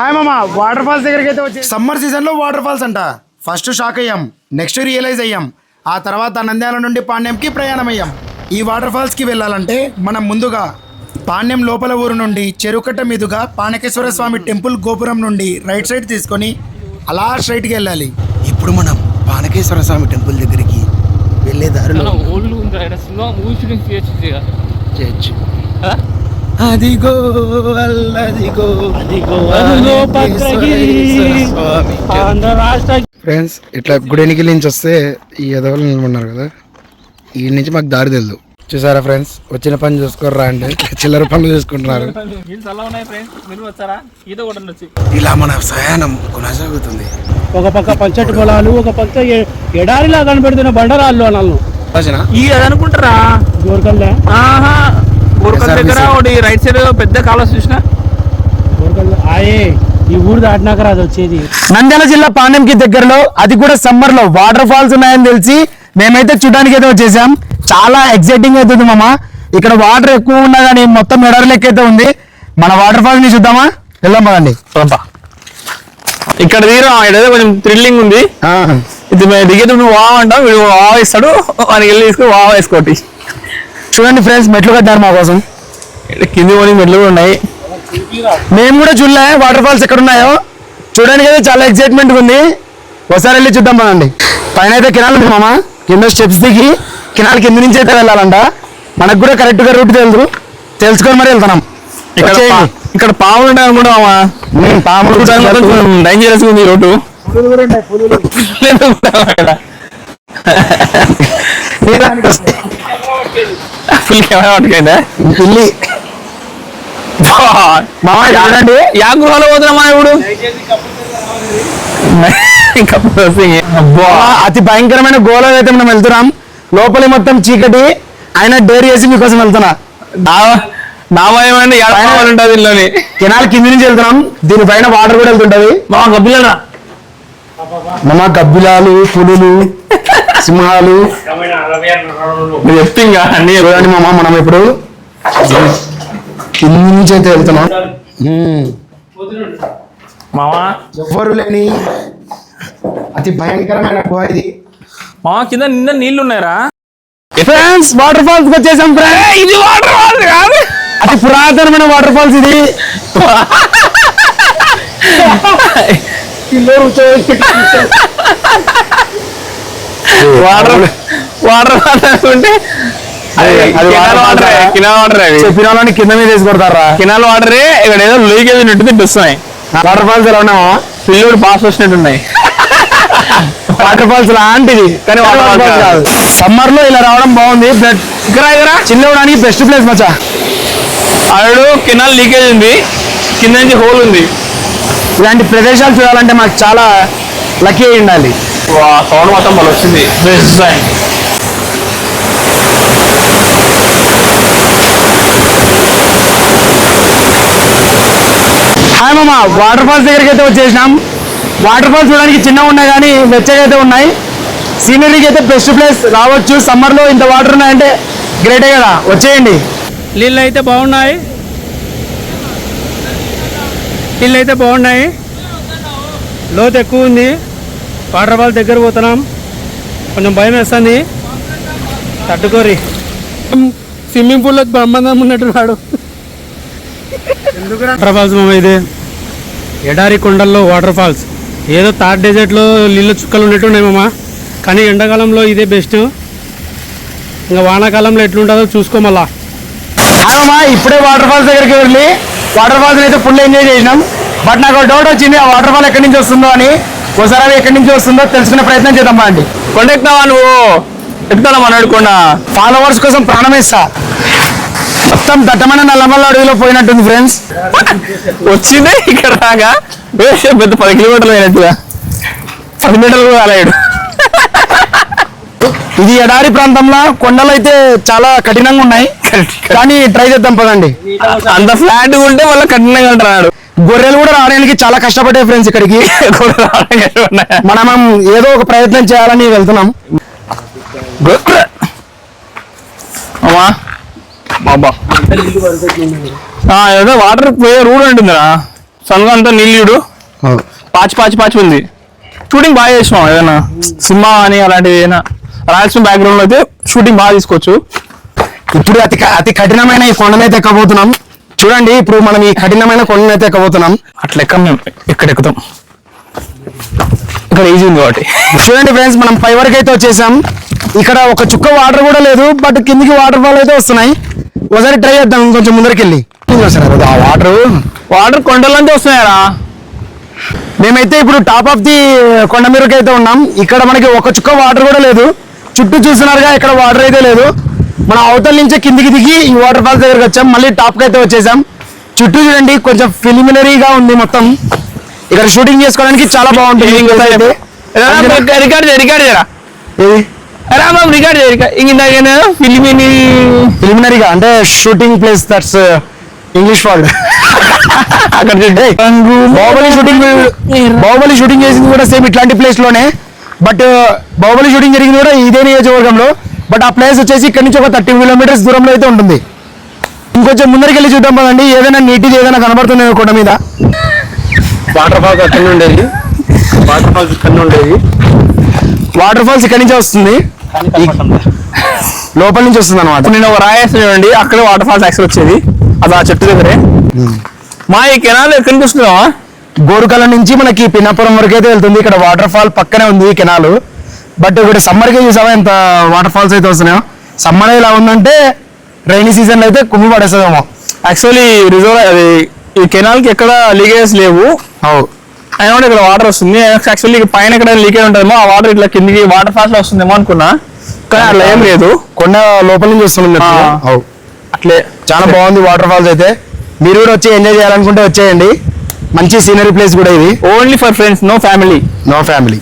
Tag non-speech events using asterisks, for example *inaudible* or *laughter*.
Hi మామ. Water falls దగ్గరికి అయితే వచ్చి సమ్మర్ సీజన్లో వాటర్ ఫాల్స్ అంట. ఫస్ట్ షాక్ అయ్యాం. నెక్స్ట్ రియలైజ్ అయ్యాం. ఆ తర్వాత నంద్యాల నుండి పాండ్యంకి ప్రయాణం అయ్యాం ఈ వాటర్ ఫాల్స్కి వెళ్ళాలంటే మనం ముందుగా పాండ్యం లోపల ఊరు నుండి చెరుకట్ట మీదుగా పానకేశ్వర స్వామి టెంపుల్ గోపురం నుండి రైట్ సైడ్ తీసుకొని అలా స్ట్రైట్కి వెళ్ళాలి. ఇప్పుడు మనం పానకేశ్వర స్వామి టెంపుల్ దగ్గరికి వెళ్ళే దారిలో అదిగో అల్లదిగో అదిగో అదిగో భద్రగిరి. ఆంధ్ర రాష్ట్ర ఫ్రెండ్స్ ఇట్లా గుడెనికి నుంచి వస్తే ఈ ఎదవలు నిలబడినారు కదా ఈ నుంచి మాకు దారి తెలియదు చూసారా ఫ్రెండ్స్? వచ్చిన పని చూసుకోర్రా అంటే చిల్లర పనులు చూసుకుంటున్నారు. ఇలా మన ప్రయాణం కొనసాగుతుంది. ఒక పక్క పచ్చటి పొలాలు ఒక పక్క ఎడారిలా కనబెడుతున్న బండరాళ్ళు అనాలను. రాసిన ఈ అది అనుకుంటారా? గోరకల్లా ఆహా! SRBC. దగ్గర ఒకటి రైట్ సైడ్ పెద్ద కాలువ చూసిన? ఆయే ఈ ఊరు దాటినాక అది వచ్చేది. నంద్యాల జిల్లా పాండ్యంకి దగ్గరలో అది కూడా సమ్మర్లో వాటర్ ఫాల్స్ ఉన్నాయని తెలిసి మేమైతే చూడడానికి అయితే వచ్చేసాం. చాలా ఎక్సైటింగ్ అవుతుంది మామ. ఇక్కడ వాటర్ ఎక్కువ ఉన్నా కానీ మొత్తం ఎడర లెక్క అయితే ఉంది. మన వాటర్ ఫాల్స్ని చూద్దామా? వెళ్దాం పదండి. ఇక్కడ తీరా ఏదో కొంచెం థ్రిల్లింగ్ ఉంది. ఇది మేము దిగేది నువ్వు వావ్ అంటావు వీడు వావ్ ఇస్తాడు మనకి వెళ్ళి తీసుకుని వావ్ వేసుకోటి చూడండి ఫ్రెండ్స్ మెట్లు కట్టారు మా కోసం ఇక్కడ కింది పోనీ మెట్లు కూడా ఉన్నాయి. మేము కూడా చూడలే వాటర్ ఫాల్స్ ఎక్కడ ఉన్నాయో చూడడానికి అయితే చాలా ఎక్సైట్మెంట్ ఉంది. ఒకసారి వెళ్ళి చూద్దాం పదండి. పైన అయితే కినాల్ ఉంది మామ. కింద స్టెప్స్ దిగి కినాల్ కింద నుంచి అయితే వెళ్ళాలంట. మనకు కూడా కరెక్ట్గా రూట్ తెలుసు తెలుసుకొని మరి వెళ్తున్నాం. ఇక్కడ ఇక్కడ పాములు ఉంటాయి అనుకుంటా మామ. పాములు డేంజరస్ ఉంది రోడ్డు *laughs* లేదు అక్కడ. *laughs* *laughs* ఫుల్ కెమెరా పట్టుకోండి పిల్లి మామ చూడండి యా గృహాలు పోతున్నామా ఇప్పుడు? *laughs* అతి భయంకరమైన గోళ అయితే మనం వెళ్తున్నాం. లోపలి మొత్తం చీకటి. ఆయన డేర్ చేసి మీకోసం వెళ్తున్నా. ఉంటుంది కెనాల్ కింద నుంచి వెళ్తున్నాం. దీనిపైన వాటర్ కూడా వెళ్తుంటది. మా గబ్బిలనా మన గబ్బిలాలు పులులు. సింహాలు ఇంకా అన్ని చూడండి మామ మనం ఇప్పుడు కింద నుంచి అయితే వెళ్తున్నాం. మామా. ఎవ్వరు లేని అతి భయంకరమైన గుహ ఇది. మామా కింద నిన్న నీళ్ళు ఉన్నాయరా ఫ్రెండ్స్ వాటర్ ఫాల్స్ వచ్చేసాం ఫ్రెండ్స్. ఇది వాటర్ వాటర్ కాదు. అతి పురాతనమైన వాటర్ ఫాల్స్ ఇది *laughs* వాటర్ వాటర్ అది కినాల్ వాటర్ వాటర్ చెప్పిన వాళ్ళని కింద మీద వేసి కొడతారా? కినాల్ వాటర్ ఇక్కడ ఏదో లీకేజ్ ఉన్నట్టు తింటున్నాయి. వాటర్ ఫాల్స్ ఎలా ఉన్నావా పిల్లుడు పాస్ వచ్చినట్టు ఉన్నాయి వాటర్ ఫాల్స్ లాంటిది. కానీ water falls కాదు. సమ్మర్లో ఇలా రావడం బాగుంది. బట్ ఇక్కడ ఇక్కడ. చిల్లవడానికి బెస్ట్ ప్లేస్ మచ్చా. ఆడు కెనాల్ లీకేజ్ ఉంది. కింద నుంచి హోల్ ఉంది. ఇలాంటి ప్రదేశాలు చూడాలంటే మాకు చాలా లక్కీ అయి ఉండాలి. సౌండ్ మొత్తం వచ్చింది. హాయ్ మామ వాటర్ ఫాల్స్ దగ్గరికి అయితే వచ్చేసినాం. వాటర్ ఫాల్స్ చూడడానికి చిన్నగా ఉన్నాయి కానీ వెచ్చగా అయితే ఉన్నాయి సీనరీకి అయితే బెస్ట్ ప్లేస్ రావచ్చు. సమ్మర్లో ఇంత వాటర్ ఉన్నాయంటే గ్రేటే కదా. వచ్చేయండి. నీళ్ళు అయితే బాగున్నాయి. నీళ్ళు అయితే బాగున్నాయి. లోతు ఎక్కువ ఉంది. వాటర్ ఫాల్ దగ్గర పోతున్నాం. కొంచెం భయం వేస్తుంది. తట్టుకోరి. స్విమ్మింగ్ పూల్లో బ్రహ్మాండం ఉన్నట్టున్నాడు వాటర్ ఫాల్స్ మామ ఇది. ఎడారి కొండల్లో వాటర్ ఫాల్స్. ఏదో థర్డ్ డెజర్ట్లో నీళ్ళు చుక్కలు ఉన్నట్టు ఉన్నాయి మామ. కానీ ఎండాకాలంలో ఇదే బెస్ట్. ఇంకా వానాకాలంలో ఎట్లుంటుందో చూసుకో మళ్ళా. ఇప్పుడే వాటర్ ఫాల్స్ దగ్గరికి వెళ్ళి వాటర్ ఫాల్స్ అయితే ఫుల్ ఎంజాయ్ చేసినాం. బట్ నాకు డౌట్ వచ్చింది ఆ వాటర్ ఫాల్ ఎక్కడి నుంచి వస్తుందో అని. ఒకసారి అది ఎక్కడి నుంచి వస్తుందో తెలుసుకునే ప్రయత్నం చేద్దాం అండి. కొండ ఎక్కుతావా నువ్వు? ఎక్కుతావా కొండ ఫాలోవర్స్ కోసం ప్రాణం ఇస్తా. మొత్తం దట్టమైన నల్లమల్ల అడవిలో పోయినట్టుంది ఫ్రెండ్స్ వచ్చిందే ఇక్కడ రాగా? వేసే పెద్ద పది కిలోమీటర్లు అయినట్టుగా పది మీటర్లు రాలేడు. ఇది ఎడారి ప్రాంతంలో కొండలు అయితే చాలా కఠినంగా ఉన్నాయి. కానీ ట్రై చేద్దాం పదండి. అంత ఫ్లాట్ ఉంటే మళ్ళీ కఠినంగా అంటున్నాడు గొర్రెలు కూడా రావడానికి చాలా కష్టపడే ఫ్రెండ్స్ ఇక్కడికి. *laughs* మనం ఏదో ఒక ప్రయత్నం చేయాలని వెళ్తున్నాం. అమ్మా! బాబా! ఏదో వాటర్ పోయే రూడ్ ఉంటుందిరా సన్గా అంతా నీళ్ళు పాచి పాచి పాచి ఉంది. షూటింగ్ బాగా చేసినాం ఏదైనా సినిమా అని అలాంటివి ఏదైనా. రాయలసీమ బ్యాక్గ్రౌండ్లో అయితే షూటింగ్ బాగా తీసుకోవచ్చు. ఇప్పుడు అతి అతి కఠినమైన ఈ కొండనైతే ఎక్కబోతున్నాం. చూడండి ఇప్పుడు మనం ఈ కఠినమైన కొండనైతే ఎక్కబోతున్నాం. అట్లా ఎక్కం మేము ఇక్కడ ఎక్కుతాం. ఇక్కడ ఈజీ ఉంది కాబట్టి. చూడండి ఫ్రెండ్స్ మనం పై వరకు అయితే వచ్చేసాం. ఇక్కడ ఒక చుక్క వాటర్ కూడా లేదు బట్ కిందికి వాటర్ ఫాల్ అయితే వస్తున్నాయి. ఒకసారి ట్రై చేద్దాం ఇంకొంచెం ముందరికి వెళ్ళి ఆ వాటర్ వాటర్ కొండలంతా వస్తున్నాయరా? మేమైతే ఇప్పుడు టాప్ ఆఫ్ ది కొండ మీదకి అయితే ఉన్నాం. ఇక్కడ మనకి ఒక చుక్క వాటర్ కూడా లేదు. చుట్టూ చూస్తున్నారుగా ఇక్కడ వాటర్ అయితే లేదు. మనం అవతల నుంచే కిందికి దిగి ఈ వాటర్ ఫాల్స్ దగ్గరికి వచ్చాం. మళ్ళీ టాప్కి అయితే వచ్చేసాం. చుట్టూ చూడండి కొంచెం ప్రిలిమినరీగా ఉంది మొత్తం. ఇక్కడ షూటింగ్ చేసుకోవడానికి చాలా బాగుంటుంది. రికార్డ్ రికార్డ్ రికార్డ్ ప్రిలిమినరీగా? అంటే shooting place that's English word అక్కడ. బాహుబలి షూటింగ్ బాహుబలి షూటింగ్ చేసింది కూడా సేమ్ ఇట్లాంటి ప్లేస్లోనే. బట్ బాహుబలి షూటింగ్ జరిగింది కూడా ఇదే నియోజకవర్గంలో. బట్ ఆ ప్లేస్ వచ్చేసి ఇక్కడ నుంచి ఒక థర్టీ కిలోమీటర్స్ దూరంలో అయితే ఉంటుంది. ఇంకొంచెం ముందరికి వెళ్ళి చూద్దాం పదండి. ఏదైనా నీటిది ఏదైనా కనబడుతుంది కొండ మీద. వాటర్ ఫాల్స్ అక్కడ ఉండేది వాటర్ ఫాల్స్ ఇక్కడ ఉండేది వాటర్ ఫాల్స్ ఇక్కడ నుంచే వస్తుంది. లోపల నుంచి వస్తుంది అనమాట నేను ఒక రాయేసి చూడండి అక్కడే వాటర్ ఫాల్స్ యాక్సెస్ వచ్చేది. అది ఆ చెట్టు దగ్గరే. మా ఈ కెనాల్ ఎక్కడి నుంచి వస్తున్నావా గోరుకల నుంచి మనకి పిన్నపురం వరకు అయితే వెళ్తుంది. ఇక్కడ వాటర్ ఫాల్ పక్కనే ఉంది ఈ కెనాల్. బట్ ఇక్కడ సమ్మర్కి చూసావా? ఎంత వాటర్ ఫాల్స్ అయితే వస్తున్నాయో? సమ్మర్ ఇలా ఉందంటే రైనీ సీజన్ అయితే కుమ్మి పడేస్తుందేమో. యాక్చువల్లీ రిజర్వ్ అది ఈ కెనాల్కి ఎక్కడ లీకేజెస్ లేవు. అవు అయినా కూడా ఇక్కడ వాటర్ వస్తుంది. యాక్చువల్లీ పైన ఎక్కడ లీకేజ్ ఉంటుందేమో ఆ వాటర్ ఇట్లా కిందికి వాటర్ ఫాల్స్లో వస్తుందేమో అనుకున్నా. కానీ అట్లా ఏం లేదు. కొండ లోపల నుంచి వస్తుంది అట్లే. చాలా బాగుంది వాటర్ ఫాల్స్ అయితే. మీరు కూడా వచ్చి ఎంజాయ్ చేయాలనుకుంటే వచ్చేయండి. మంచి సీనరీ ప్లేస్ కూడా ఇది. Only for friends no family no family